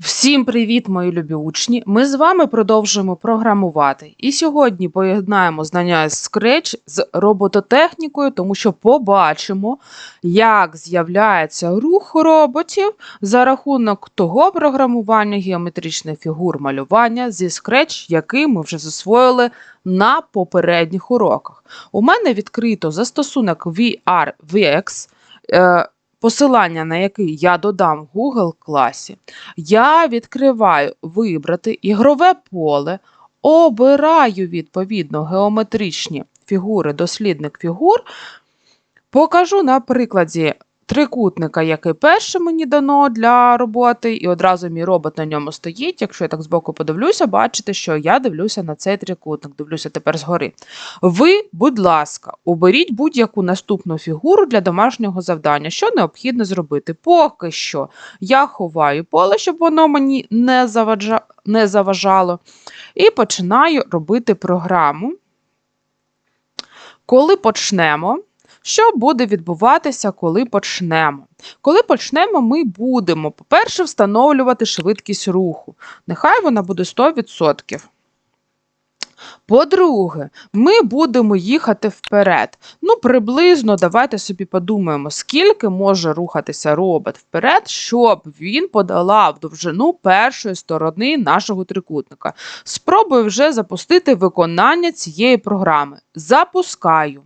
Всім привіт, мої любі учні! Ми з вами продовжуємо програмувати. І сьогодні поєднаємо знання з Scratch з робототехнікою, тому що побачимо, як з'являється рух роботів за рахунок того програмування геометричних фігур малювання зі Scratch, який ми вже засвоїли на попередніх уроках. У мене відкрито застосунок VRVX. Посилання на який я додам в Google класі, я відкриваю вибрати ігрове поле, обираю відповідно геометричні фігури, дослідник фігур. Покажу на прикладі трикутника, який перше мені дано для роботи, і одразу мій робот на ньому стоїть. Якщо я так збоку подивлюся, бачите, що я дивлюся на цей трикутник, дивлюся тепер згори. Ви, будь ласка, оберіть будь-яку наступну фігуру для домашнього завдання. Що необхідно зробити? Поки що я ховаю поле, щоб воно мені не, заваджа... не заважало. І починаю робити програму. Коли почнемо, що буде відбуватися, коли почнемо? Коли почнемо, ми будемо, по-перше, встановлювати швидкість руху. Нехай вона буде 100%. По-друге, ми будемо їхати вперед. Ну, приблизно давайте собі подумаємо, скільки може рухатися робот вперед, щоб він подолав довжину першої сторони нашого трикутника. Спробую вже запустити виконання цієї програми. Запускаю.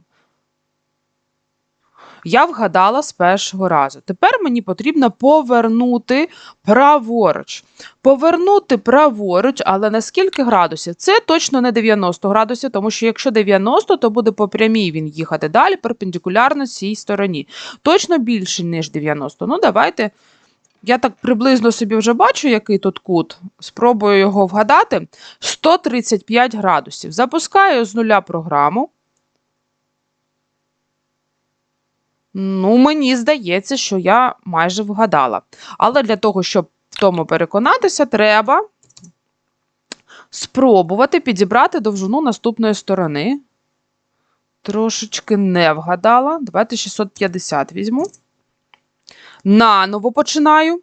Я вгадала з першого разу. Тепер мені потрібно повернути праворуч. Повернути праворуч, але на скільки градусів? Це точно не 90 градусів, тому що якщо 90, то буде по прямій він їхати далі, перпендикулярно цій стороні. Точно більше, ніж 90. Ну, давайте. Я так приблизно собі вже бачу, який тут кут. Спробую його вгадати. 135 градусів. Запускаю з нуля програму. Ну, мені здається, що я майже вгадала. Але для того, щоб в тому переконатися, треба спробувати підібрати довжину наступної сторони. Трошечки не вгадала. Давайте 650 візьму. Наново починаю.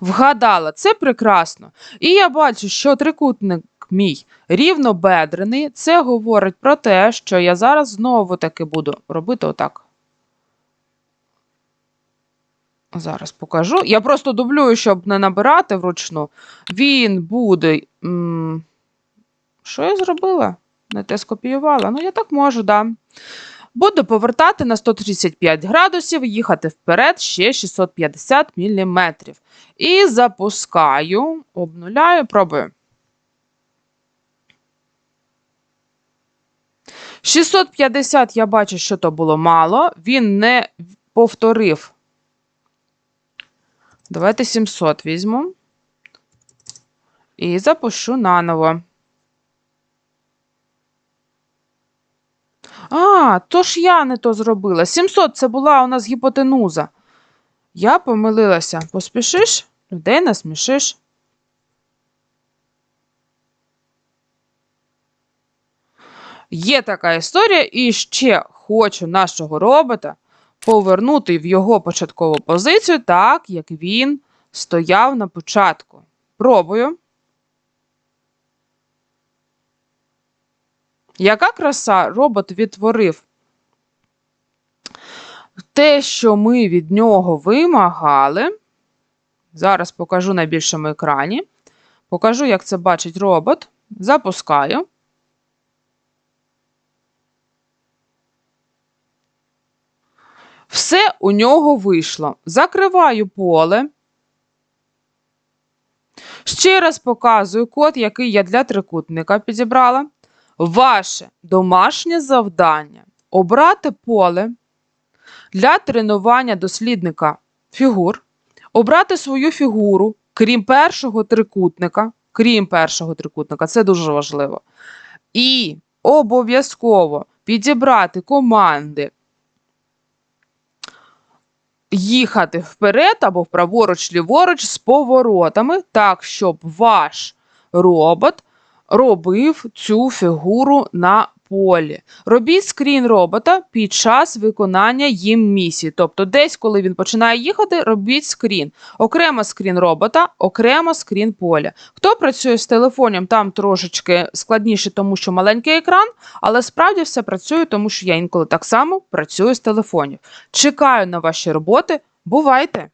Вгадала, це прекрасно. І я бачу, що трикутник мій рівнобедрений. Це говорить про те, що я зараз знову таки буду робити отак. Зараз покажу. Я просто дублюю, щоб не набирати вручну. Він буде. Що я зробила? Не те скопіювала. Ну, я так можу, да. Буду повертати на 135 градусів, їхати вперед ще 650 мм. І запускаю, обнуляю, пробую. 650 я бачу, що то було мало. Він не повторив. Давайте 700 візьму. І запишу наново. А, то ж я не то зробила. 700 це була у нас гіпотенуза. Я помилилася. Поспішиш? Людей насмішиш. Є така історія, і ще хочу нашого робота повернути в його початкову позицію, так, як він стояв на початку. Пробую. Яка краса робот відтворив? Те, що ми від нього вимагали, зараз покажу на більшому екрані. Покажу, як це бачить робот. Запускаю. Все у нього вийшло. Закриваю поле. Ще раз показую код, який я для трикутника підібрала. Ваше домашнє завдання обрати поле для тренування дослідника фігур, обрати свою фігуру, крім першого трикутника, крім першого трикутника, це дуже важливо. І обов'язково підібрати команди їхати вперед або праворуч, ліворуч з поворотами, так, щоб ваш робот робив цю фігуру на полі. Робіть скрін робота під час виконання їм місії. Тобто, десь, коли він починає їхати, робіть скрін. Окремо скрін робота, окремо скрін поля. Хто працює з телефоном, там трошечки складніше, тому що маленький екран, але справді все працює, тому що я інколи так само працюю з телефонів. Чекаю на ваші роботи. Бувайте!